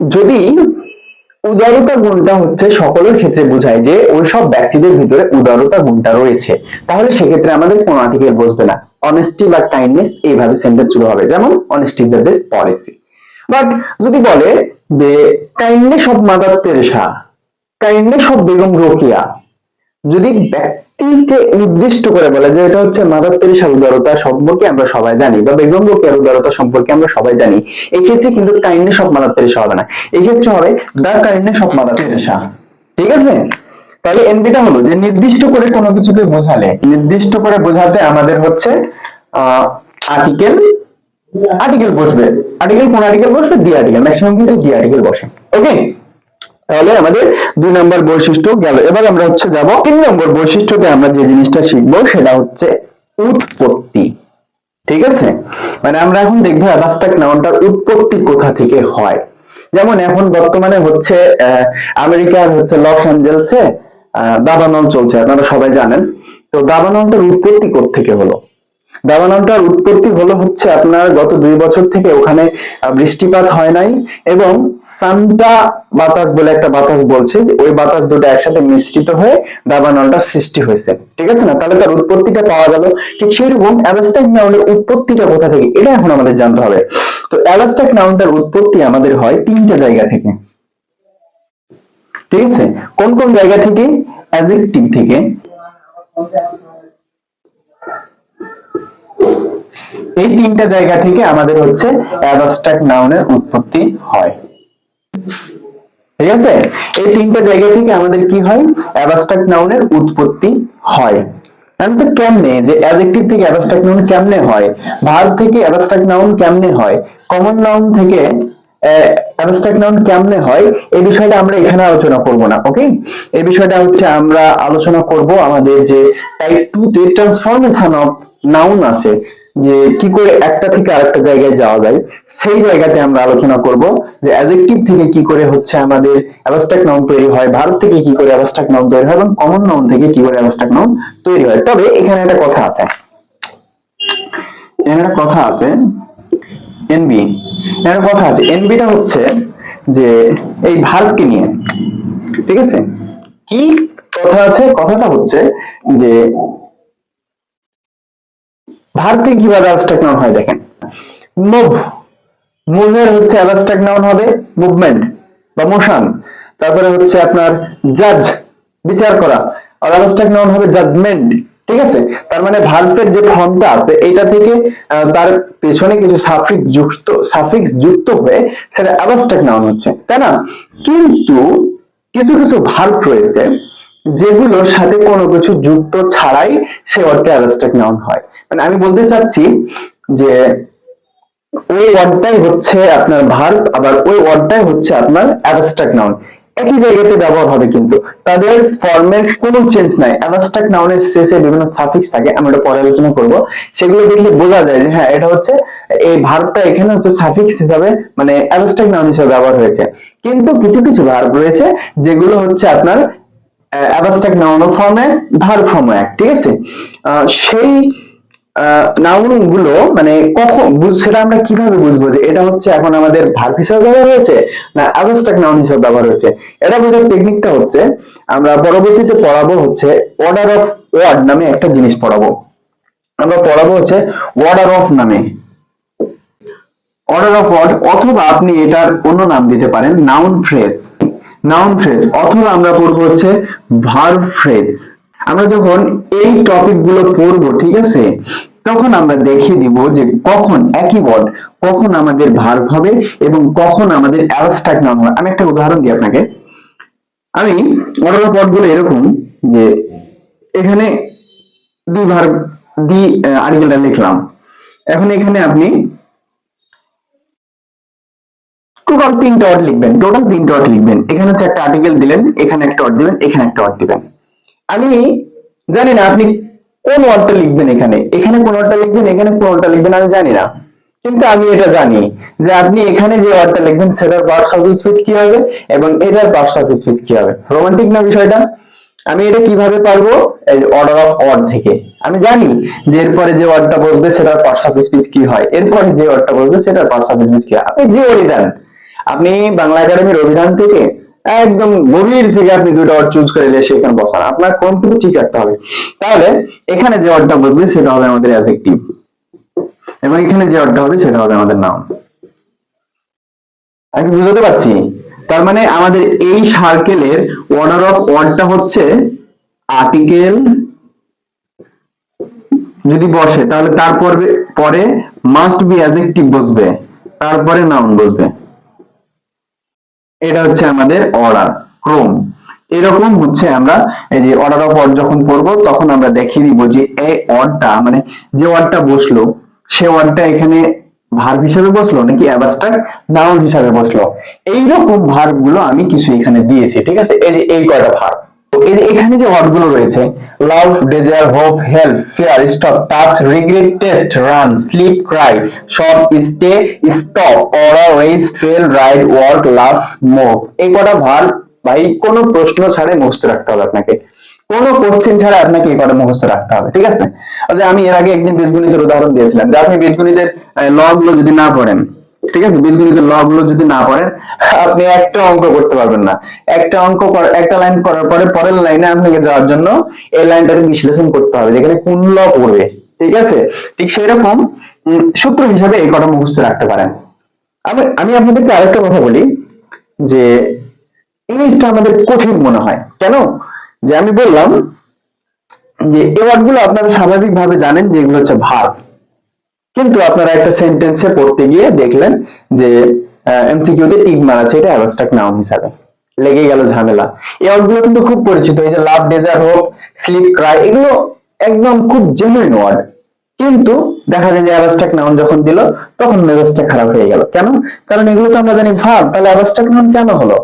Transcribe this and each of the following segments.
যদি উদারতা গুণটা হচ্ছে সকলের ক্ষেত্রে বোঝায় যে ওই সব ব্যক্তিদের ভিতরে উদারতা গুণটা রয়েছে, তাহলে সেক্ষেত্রে আমাদের কোন আর্টিকেল বসবে না। অনেস্টি বা কাইন্ডনেস এইভাবে সেন্টেন্স শুরু হবে। যেমন honesty is the best policy but যদি বলে যে kindness of Mother Teresa kindness of Begum Rokeya যদি ব্যক্তিকে নির্দিষ্ট করে বলে যে এটা হচ্ছে মাদার তেরেসার উদারতা সম্পর্কে আমরা সবাই জানি বা বেগম রোকেয়ার উদারতা সম্পর্কে আমরা সবাই জানি। এই ক্ষেত্রে কিন্তু কাইন্ডনেস অফ মাদার তেরেসা হবে না। এই ক্ষেত্রে হবে the kindness of Mother Teresa ঠিক আছে? তাহলে এনবিটা হলো যে নির্দিষ্ট করে কোনো কিছুকে বোঝালে, নির্দিষ্ট করে বোঝাতে আমাদের হচ্ছে আর্টিকেল আর্টিকেল বসবে। আর্টিকেল কোন আর্টিকেল বসবে? দি আর্টিকেল ম্যাক্সিমাম কিন্তু দি আর্টিকেল বসে। ওকে তাহলে আমাদের দুই নম্বর বৈশিষ্ট্য গেল। এবার আমরা হচ্ছে যাব তিন নম্বর বৈশিষ্ট্যতে আমরা যে জিনিসটা শিখব সেটা হচ্ছে উৎপত্তি। ঠিক আছে? মানে আমরা এখন দেখব অ্যাবাস্ট্রাক্ট নাউনটার উৎপত্তি কোথা থেকে হয়। যেমন এখন বর্তমানে হচ্ছে আমেরিকার হচ্ছে লস অ্যাঞ্জেলসে দাবানল চলছে, আপনারা সবাই জানেন। তো দাবানলটার উৎপত্তি থেকে হলো? দাবানলটার উৎপত্তি হলো হচ্ছে আপনার গত দুই বছর থেকে ওখানে বৃষ্টিপাত হয় নাই এবং সান্টা বাতাস বলে একটা বাতাস বলছে যে ওই বাতাস দুটো একসাথে মিশ্রিত হয়ে দাবানলটার সৃষ্টি হয়েছে। ঠিক আছে না? তাহলে তার উৎপত্তিটা পাওয়া গেল। ঠিক সেরকম অ্যালাস্টাক নাউনের উৎপত্তিটা কোথা থেকে? এটা এখন আমাদের জানতে হবে। তো অ্যালাস্টাক নাউনটার উৎপত্তি আমাদের হয় তিনটা জায়গা থেকে। ঠিক আছে? কোন কোন জায়গা থেকে? অ্যাজেক্টিভ থেকে। এই তিনটা জায়গা থেকে আমাদের হচ্ছে অ্যাবস্ট্রাক্ট নাউনের উৎপত্তি হয়। ঠিক আছে? এই তিনটা জায়গা থেকে আমাদের কি হয়? অ্যাবস্ট্রাক্ট নাউনের উৎপত্তি হয়। নাউন কেমনে হয়? কেমনে নাউন থেকে নাউন কেমনে হয়? এই আমরা এখানে আলোচনা করব না, ওকে? বিষয়টা হচ্ছে আমরা আলোচনা করব আমাদের যে টাইপ টু তে ট্রান্সফরমেশন অফ নাউন আছে। যে কি করে একটা থেকে আরেকটা জায়গায় যাওয়া যায়, সেই জায়গাতে আমরা আলোচনা করব যে অ্যাডজেক্টিভ থেকে কি করে হচ্ছে আমাদের অ্যাবস্ট্রাক্ট নাউন তৈরি হয় ভার্ব থেকে কি করে অ্যাবস্ট্রাক্ট নাউন তৈরি হয় এবং কমন নাউন থেকে কি করে অ্যাবস্ট্রাক্ট নাউন তৈরি হয়। তবে এখানে একটা কথা আছে। এখানে একটা কথা আছে এনবি এখানে কথা আছে। এনবিটা হচ্ছে যে এই ভার্বকে নিয়ে, ঠিক আছে? কি কথা আছে? কথাটা হচ্ছে যে ভারতে কীভাবে অ্যাবস্ট্রাক্ট নাউন হয় দেখেন? মুভ। মুভের হচ্ছে অ্যাবস্ট্রাক্ট নাউন হবে, মুভমেন্ট বা মোশন। তারপরে হচ্ছে আপনার জাজ, বিচার করা। আর অ্যাবস্ট্রাক্ট নাউন হবে জাজমেন্ট, ঠিক আছে? তার মানে ভার্বের যে ফর্মটা আছে, এটা থেকে তার পেছনে কিছু সাফিক্স যুক্ত সাফিক্স যুক্ত হয়ে সেটা অ্যাবস্ট্রাক্ট নাউন হচ্ছে, তাই না? কিন্তু কিছু কিছু ভার্ব রয়েছে যেগুলোর সাথে কোনো কিছু যুক্ত ছাড়াই সে অর্থে অ্যাবস্ট্রাক্ট নাউন হয়। মানে আমি বলতে চাচ্ছি যে ওই ওয়ার্ডটাই হচ্ছে আপনার ভার্ব আবার ওই ওয়ার্ডটাই হচ্ছে আপনার অ্যাবস্ট্রাক্ট নাউন একই জায়গাতে ব্যবহার হবে কিন্তু। তাদের ফর্মের কোনো চেঞ্জ নাই। অ্যাবস্ট্রাক্ট নাউনের শেষে বিভিন্ন সাফিক্স থাকে আমরা এটা পরে আলোচনা করব। সেগুলো দেখলে বোঝা যায় যে হ্যাঁ এটা হচ্ছে এই ভার্বটা এখানে হচ্ছে সাফিক্স হিসাবে মানে অ্যাবস্ট্রাক্ট নাউন হিসেবে ব্যবহার হয়েছে। কিন্তু কিছু কিছু ভার্ব রয়েছে যেগুলো হচ্ছে আপনার অ্যাবস্ট্রাক্ট নাউন ফর্মে ভার্ব ফর্মে ঠিক আছে? সেই নাউনগুলো মানে কখন সেটা আমরা কীভাবে বুঝব যে এটা হচ্ছে এখন আমাদের ভার্ব হিসেবে ব্যবহার হয়েছে না অ্যাবস্ট্রাক্ট নাউন হিসেবে ব্যবহার হয়েছে? এটা বোঝার টেকনিকটা হচ্ছে, আমরা পরবর্তীতে পড়াবো হচ্ছে অর্ডার অফ ওয়ার্ড নামে একটা জিনিস পড়াবো। আমরা পড়াবো হচ্ছে অর্ডার অফ নামে। অর্ডার অফ ওয়ার্ড অথবা আপনি এটার অন্য নাম দিতে পারেন নাউন ফ্রেজ নাউন ফ্রেজ অথবা আমরা পড়ব হচ্ছে ভার্ব ফ্রেজ আমরা যখন এই টপিকগুলো পড়ব, ঠিক আছে? তখন আমরা দেখিয়ে দিব যে কখন, একই ওয়ার্ড কখন আমাদের ভার্ব হবে এবং কখন আমাদের অ্যাবস্ট্রাক্ট নাউন হবে। আমি একটা উদাহরণ দিই আপনাকে। আমি অর্ডার অফগুলো এরকম যে এখানে দুই ভার্ব দি আর্টিকেলটা লিখলাম। এখন এখানে আপনি টোটাল তিনটা ওয়ার্ড লিখবেন টোটাল তিনটা ওয়ার্ড লিখবেন। এখানে হচ্ছে একটা আর্টিকেল দিলেন, এখানে একটা ওয়ার্ড দিবেন এখানে একটা ওয়ার্ড দিবেন আমি জানি না আপনি কোন ওয়ার্ডটা লিখবেন এখানে। এখানে কোন ওয়ার্ডটা লিখবেন, এখানে কোন ওয়ার্ডটা লিখবেন, আমি জানি না। কিন্তু আমি এটা জানি যে আপনি এখানে যে ওয়ার্ডটা লিখবেন, সেটার পার্টস অফ স্পিচ কি হবে এবং এটার পার্টস অফ স্পিচ কি হবে? রোমান্টিক না বিষয়টা? আমি এটা কীভাবে পারব? এই অর্ডার অফ ওয়ার্ড থেকে। আমি জানি যে এরপরে যে ওয়ার্ডটা বলবে, সেটার পার্টস অফ স্পিচ কি হয়? এরপরে যে ওয়ার্ডটা বলবে, সেটার পার্টস অফ স্পিচ কি হয়? আপনি যে ওয়ার্ডই দেন। আপনি বাংলা একাডেমির অভিধান থেকে একদম গভীর থেকে আপনি দুটো ওয়ার্ড চুজ করে এলে সেখানে বসান। আপনার কোন কিন্তু ঠিক রাখতে হবে? তাহলে এখানে যে ওয়ার্ডটা বসবে সেটা হবে আমাদের অ্যাজেক্টিভ এবং এখানে যে ওয়ার্ডটা হবে সেটা হবে আমাদের নাম আমি বুঝতে পারছি? তার মানে আমাদের এই সার্কেলের অর্ডার অফ ওয়ার্ডটা হচ্ছে আর্টিকেল যদি বসে, তাহলে তারপর, পরে মাস্ট বি অ্যাডজেক্টিভ বসবে, তারপরে নাউন বসবে। এটা হচ্ছে আমাদের অর্ডার, ক্রম। এরকম হচ্ছে আমরা এই যে অর্ডার অফ ওয়ার্ড যখন পড়ব তখন আমরা দেখিয়ে দিব যে এই অর্ডটা মানে যে ওয়ার্ডটা বসল, সে ওয়ার্ডটা এখানে ভার্ব হিসাবে বসল নাকি অ্যাবাস্ট্রাক্ট নাউন হিসাবে বসল? এইরকম ভার্বগুলো আমি কিছু এখানে দিয়েছি, ঠিক আছে? এই যে এই কয়টা ভার্ব এই যে এখানে যে ওয়ার্ডগুলো রয়েছে love desire hope help fear stop touch regret taste run sleep cry shop stay stop order wage fail ride work love move এই কটা ভার্ব ভাই, কোনো প্রশ্ন ছাড়াই মুখস্থ রাখতে হবে আপনাকে। কোনো কোশ্চেন ছাড়া আপনাকে এই কটা মুখস্থ রাখতে হবে, ঠিক আছে? আচ্ছা আমি এর আগে একদিন বীজগণিতের উদাহরণ দিয়েছিলাম। যে আপনি বীজগণিতেরগুলো যদি না পড়েন ঠিক আছে? বীজগণিতেরগুলো যদি না পড়েন, আপনি একটা অঙ্ক করতে পারবেন না। একটা অঙ্ক একটা লাইন করার পরে পরের লাইনে আপনাকে যাওয়ার জন্য এই লাইনটাকে বিশ্লেষণ করতে হবে, যেখানে কোন ল পড়বে। ঠিক আছে? ঠিক সেই রকম সূত্র হিসাবে এই কটা মুখস্থ রাখতে পারেন। আমি আপনাদেরকে আরেকটা কথা বলি, যে ইংলিশটা আমাদের কঠিন মনে হয়। কেন? যে আমি বললাম যে এই ওয়ার্ডগুলো আপনারা স্বাভাবিকভাবে জানেন যে এগুলো হচ্ছে ভার্ব কিন্তু আপনারা একটা সেন্টেন্সে পড়তে গিয়ে দেখলেন যে এমসিকিউ তে টিক মারা আছে, এটা অ্যাবস্ট্রাক্ট নাউন হিসাবে। লেগে গেল ঝামেলা। এই ওয়ার্ডগুলো কিন্তু খুব পরিচিত, এই যে love desire hope sleep, cry, এগুলো একদম খুব জেনুইন ওয়ার্ড কিন্তু দেখা যায় যে অ্যাবস্ট্রাক্ট নাউন যখন দিল, তখন মেজাজটা খারাপ হয়ে গেল। কেন? কারণ এগুলো তো আমরা জানি, ভাব, তাহলে অ্যাবস্ট্রাক্ট নাউন কেন হলো?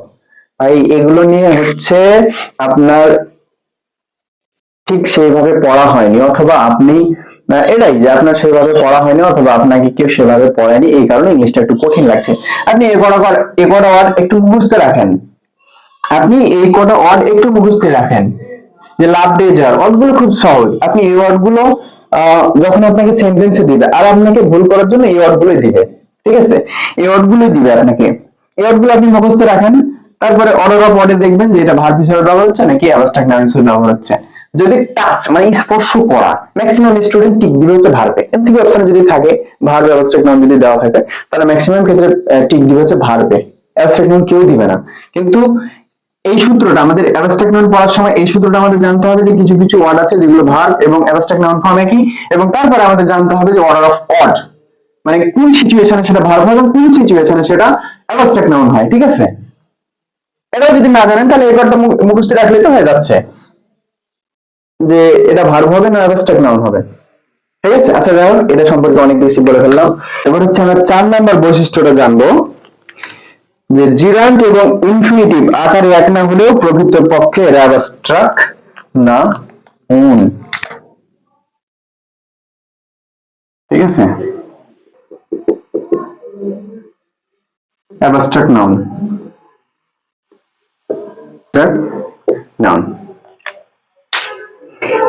ভাই, এগুলো নিয়ে হচ্ছে আপনার ঠিক সেইভাবে পড়া হয়নি, অথবা আপনি এটাই যে আপনার সেভাবে পড়া হয়নি অথবা আপনাকে কেউ সেভাবে পড়ায়নি, এই কারণে ইংলিশটা একটু কঠিন লাগছে। আপনি এ কটা এ কটা ওয়ার্ড একটু মুখস্থ রাখেন। আপনি এই কটা ওয়ার্ড একটু মুখস্থ রাখেন। যে লাভ ডেজার ওয়ার্ডগুলো খুব সহজ। আপনি এই ওয়ার্ডগুলো যখন আপনাকে সেন্টেন্সে দিবে, আর আপনাকে ভুল করার জন্য এই ওয়ার্ডগুলোই দিবে, ঠিক আছে? এই ওয়ার্ডগুলোই দিবে আপনাকে। এই ওয়ার্ডগুলো আপনি মুখস্থ রাখেন, তারপরে অর্ডার অফ ওয়ার্ডে দেখবেন যে এটা ভার্ব হিসেবে ব্যবহার হচ্ছে, নাকি অ্যাবস্ট্রাক্ট নাউন হিসেবে ব্যবহার হচ্ছে। যদি টাচ মানে স্পর্শ করা ম্যাক্সিমাম স্টুডেন্ট টিক দিবে হচ্ছে ভার্বে। এমসিকিউ অপশনে যদি থাকে, ভার্ব অ্যাবস্ট্রাক্ট নাউন যদি দেওয়া থাকে, তাহলে ম্যাক্সিমাম ক্ষেত্রে টিক দিবে হচ্ছে ভার্বে। অ্যাবস্ট্রাক্ট নাউন কেউ দিবে না। কিন্তু এই সূত্রটা আমাদের অ্যাবস্ট্রাক্ট নাউন পড়ার সময় এই সূত্রটা আমাদের জানতে হবে যে কিছু কিছু ওয়ার্ড আছে যেগুলো ভার্ব এবং অ্যাবস্ট্রাক্ট নাউন ফর্ম একই, এবং তারপরে আমাদের জানতে হবে যে অর্ডার অফ অড মানে কোন সিচুয়েশনে সেটা ভার্ব হয় এবং কোন সিচুয়েশনে সেটা অ্যাবস্ট্রাক্ট নাউন হয়, ঠিক আছে? এটাও যদি না জানেন, তাহলে এই মুখস্থ রাখলে তো হয়ে যাচ্ছে। যে এটা ভার্ব হবে না অ্যাবস্ট্রাক্ট নাউন হবে। ঠিক আছে? আচ্ছা যাই এটা সম্পর্কে অনেক বেশি বলে ফেললাম। এবার হচ্ছে আমরা চার নাম্বার বৈশিষ্ট্যটা জানব। যে জিরান্ট এবং ইনফিনিটিভ আকারে এক না হলেও প্রকৃত পক্ষে এরা না উন ঠিক আছে? অ্যাবস্ট্রাক্ট নাউন নাউন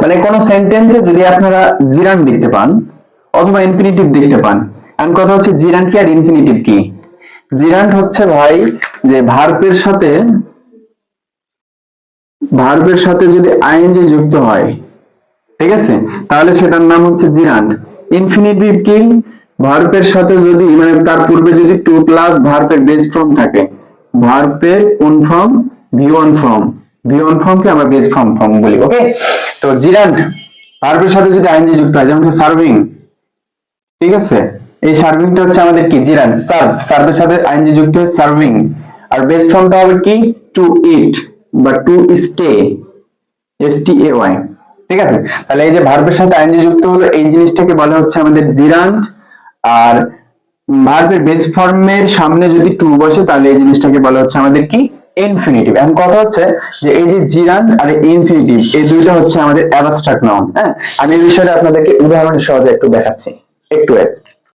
মানে কোন সেন্টেন্সে যদি আপনারা জিরান দেখতে পান, অথবা ইনফিনিটিভ দেখতে পান এখন কথা হচ্ছে জিরান কি আর ইনফিনিটিভ কি? জিরান্ট হচ্ছে ভাই যে ভার্বের সাথে ভার্বের সাথে যদি আইএনজি যুক্ত হয়, ঠিক আছে? তাহলে সেটার নাম হচ্ছে জিরান্ট ইনফিনিটিভ কি? ভার্বের সাথে যদি মানে তার পূর্বে যদি টু প্লাস ভার্বের বেজ ফর্ম থাকে ভার্বের কোন form V form V one ফর্মকে আমরা বেজ ফর্ম ফর্ম বলি ওকে তো জিরান্ট ভার্বের সাথে যদি আইএনজি যুক্ত হয়, যেমন সার্ভিং ঠিক আছে? এই সার্ভিংটা হচ্ছে আমাদের কি? জিরান সার্ভ সার্ভের সাথে আইনজি যুক্ত হয়ে সার্ভিং আর বেস ফর্মটা হবে কি? টু ইট বা to stay S T A Y ঠিক আছে? তাহলে এই যে ভার্বের সাথে আইনজি যুক্ত হলো, এই জিনিসটাকে বলা হচ্ছে আমাদের জিরান্ট আর ভার্বের বেজ ফর্মের সামনে যদি টু বসে, তাহলে এই জিনিসটাকে বলা হচ্ছে আমাদের কি? ইনফিনিটিভ এখন কথা হচ্ছে যে এই যে জিরান্ড আর ইনফিনিটিভ এই দুইটা হচ্ছে আমাদের অ্যাবস্ট্রাক্ট নাউন হ্যাঁ আমি এই বিষয়টা আপনাদেরকে উদাহরণ সহজে একটু দেখাচ্ছি, একটু।